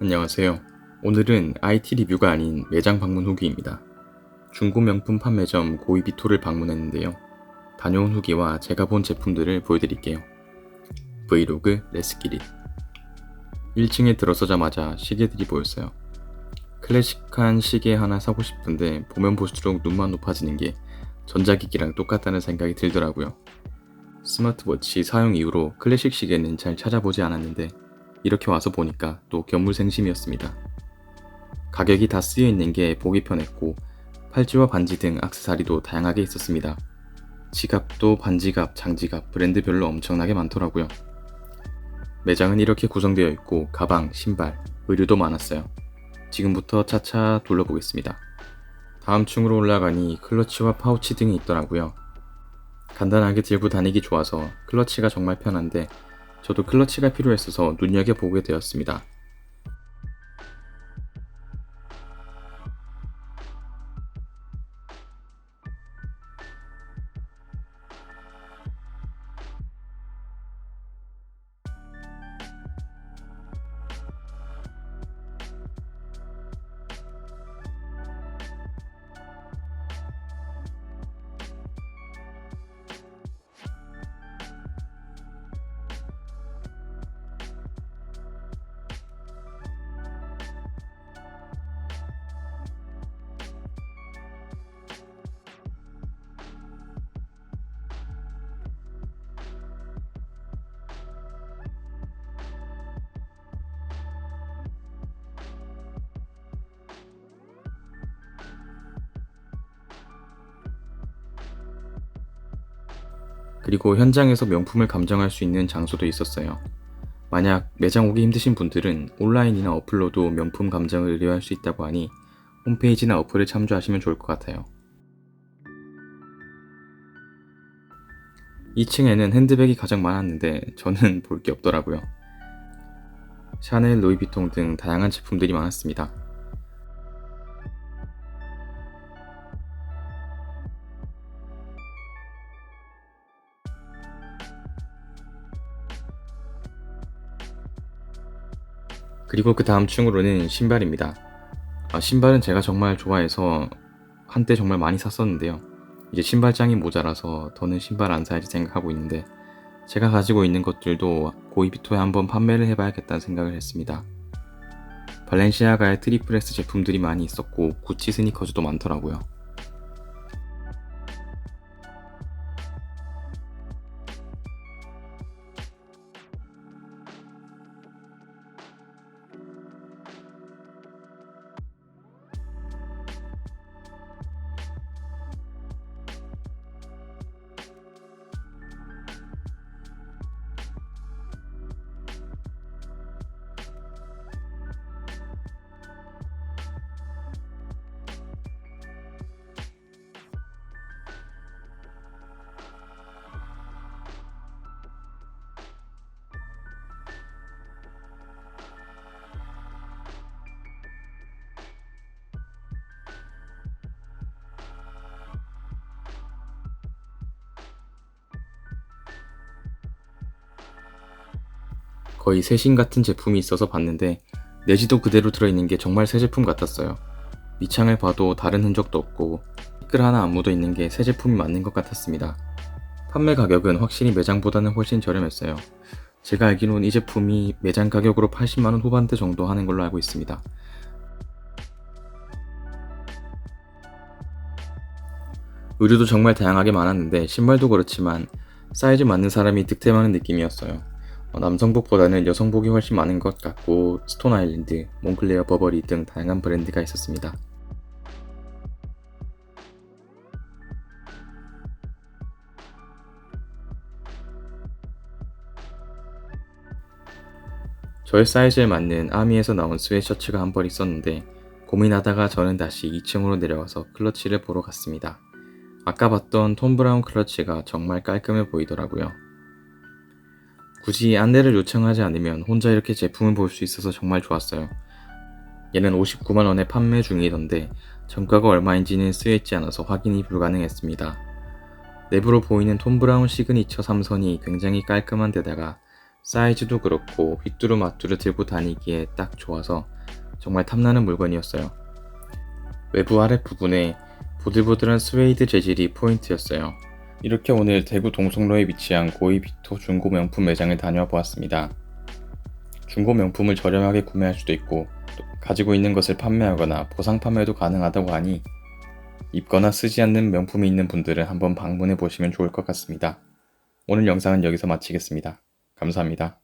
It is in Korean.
안녕하세요. 오늘은 IT 리뷰가 아닌 매장 방문 후기입니다. 중고 명품 판매점 고이비토를 방문했는데요. 다녀온 후기와 제가 본 제품들을 보여드릴게요. 브이로그 레스키릿 1층에 들어서자마자 시계들이 보였어요. 클래식한 시계 하나 사고 싶은데 보면 볼수록 눈만 높아지는 게 전자기기랑 똑같다는 생각이 들더라고요. 스마트워치 사용 이후로 클래식 시계는 잘 찾아보지 않았는데 이렇게 와서 보니까 또 견물생심이었습니다. 가격이 다 쓰여 있는 게 보기 편했고 팔찌와 반지 등 악세사리도 다양하게 있었습니다. 지갑도 반지갑, 장지갑, 브랜드별로 엄청나게 많더라고요. 매장은 이렇게 구성되어 있고 가방, 신발, 의류도 많았어요. 지금부터 차차 둘러보겠습니다. 다음 층으로 올라가니 클러치와 파우치 등이 있더라고요. 간단하게 들고 다니기 좋아서 클러치가 정말 편한데 저도 클러치가 필요했어서 눈여겨보게 되었습니다. 그리고 현장에서 명품을 감정할 수 있는 장소도 있었어요. 만약 매장 오기 힘드신 분들은 온라인이나 어플로도 명품 감정을 의뢰할 수 있다고 하니 홈페이지나 어플을 참조하시면 좋을 것 같아요. 2층에는 핸드백이 가장 많았는데 저는 볼 게 없더라고요. 샤넬, 루이비통 등 다양한 제품들이 많았습니다. 그리고 그 다음 층으로는 신발입니다. 아, 신발은 제가 정말 좋아해서 한때 정말 많이 샀었는데요. 이제 신발장이 모자라서 더는 신발 안 사야지 생각하고 있는데 제가 가지고 있는 것들도 고이비토에 한번 판매를 해봐야겠다는 생각을 했습니다. 발렌시아가의 트리플스 제품들이 많이 있었고 구찌 스니커즈도 많더라고요. 거의 새신 같은 제품이 있어서 봤는데 내지도 그대로 들어있는 게 정말 새 제품 같았어요. 밑창을 봐도 다른 흔적도 없고 댓글 하나 안 묻어 있는 게 새 제품이 맞는 것 같았습니다. 판매 가격은 확실히 매장보다는 훨씬 저렴했어요. 제가 알기로는 이 제품이 매장 가격으로 80만원 후반대 정도 하는 걸로 알고 있습니다. 의류도 정말 다양하게 많았는데 신발도 그렇지만 사이즈 맞는 사람이 득템하는 느낌이었어요. 어, 남성복보다는 여성복이 훨씬 많은 것 같고 스톤 아일랜드, 몽클레어 버버리 등 다양한 브랜드가 있었습니다. 저의 사이즈에 맞는 아미에서 나온 스웨셔츠가 한 벌 있었는데 고민하다가 저는 다시 2층으로 내려가서 클러치를 보러 갔습니다. 아까 봤던 톰 브라운 클러치가 정말 깔끔해 보이더라고요. 굳이 안내를 요청하지 않으면 혼자 이렇게 제품을 볼 수 있어서 정말 좋았어요. 얘는 59만원에 판매 중이던데 정가가 얼마인지는 쓰여있지 않아서 확인이 불가능했습니다. 내부로 보이는 톰 브라운 시그니처 삼선이 굉장히 깔끔한 데다가 사이즈도 그렇고 휘뚜루마뚜루 들고 다니기에 딱 좋아서 정말 탐나는 물건이었어요. 외부 아랫 부분에 보들보들한 스웨이드 재질이 포인트였어요. 이렇게 오늘 대구 동성로에 위치한 고이비토 중고 명품 매장을 다녀와 보았습니다. 중고 명품을 저렴하게 구매할 수도 있고 또 가지고 있는 것을 판매하거나 보상 판매도 가능하다고 하니 입거나 쓰지 않는 명품이 있는 분들은 한번 방문해 보시면 좋을 것 같습니다. 오늘 영상은 여기서 마치겠습니다. 감사합니다.